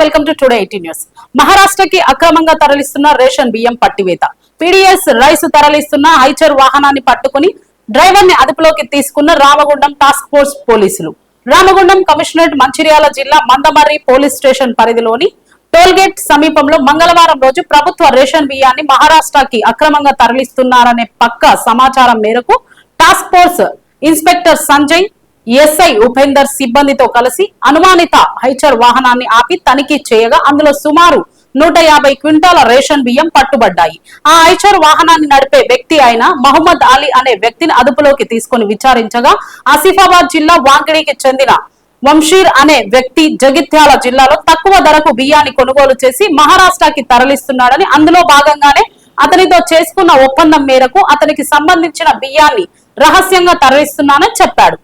Welcome to today eighty news మహారాష్ట్రకి అక్రమంగా తరలిస్తున్న ration బియ్యం పట్టివేత. పీడిఎస్ రైస్ తరలిస్తున్న హైచర్ వాహనాన్ని పట్టుకుని డ్రైవర్ని అదుపులోకి తీసుకున్న రామగుండం టాస్క్ ఫోర్స్ పోలీసులు. రామగుండం కమిషనరేట్ మంచిర్యాల జిల్లా మందమర్రి పోలీస్ స్టేషన్ పరిధిలోని టోల్గేట్ సమీపంలో మంగళవారం రోజు ప్రభుత్వ రేషన్ బియ్యాన్ని మహారాష్ట్రకి అక్రమంగా తరలిస్తున్నారనే పక్క సమాచారం మేరకు task force inspector Sanjay SI Upender సిబ్బందితో కలిసి అనుమానిత హైచర్ వాహనాన్ని ఆపి తనిఖీ చేయగా అందులో సుమారు నూట యాభై క్వింటాల రేషన్ బియ్యం పట్టుబడ్డాయి. ఆ ఐచర్ వాహనాన్ని నడిపే వ్యక్తి అయిన మహమ్మద్ అలీ అనే వ్యక్తిని అదుపులోకి తీసుకుని విచారించగా ఆసిఫాబాద్ జిల్లా వాంకిడికి చెందిన వంశీర్ అనే వ్యక్తి జగిత్యాల జిల్లాలో తక్కువ ధరకు బియ్యాన్ని కొనుగోలు చేసి మహారాష్ట్రకి తరలిస్తున్నాడని అందులో భాగంగానే అతనితో చేసుకున్న ఒప్పందం మేరకు అతనికి సంబంధించిన బియ్యాన్ని రహస్యంగా తరలిస్తున్నానని చెప్పాడు.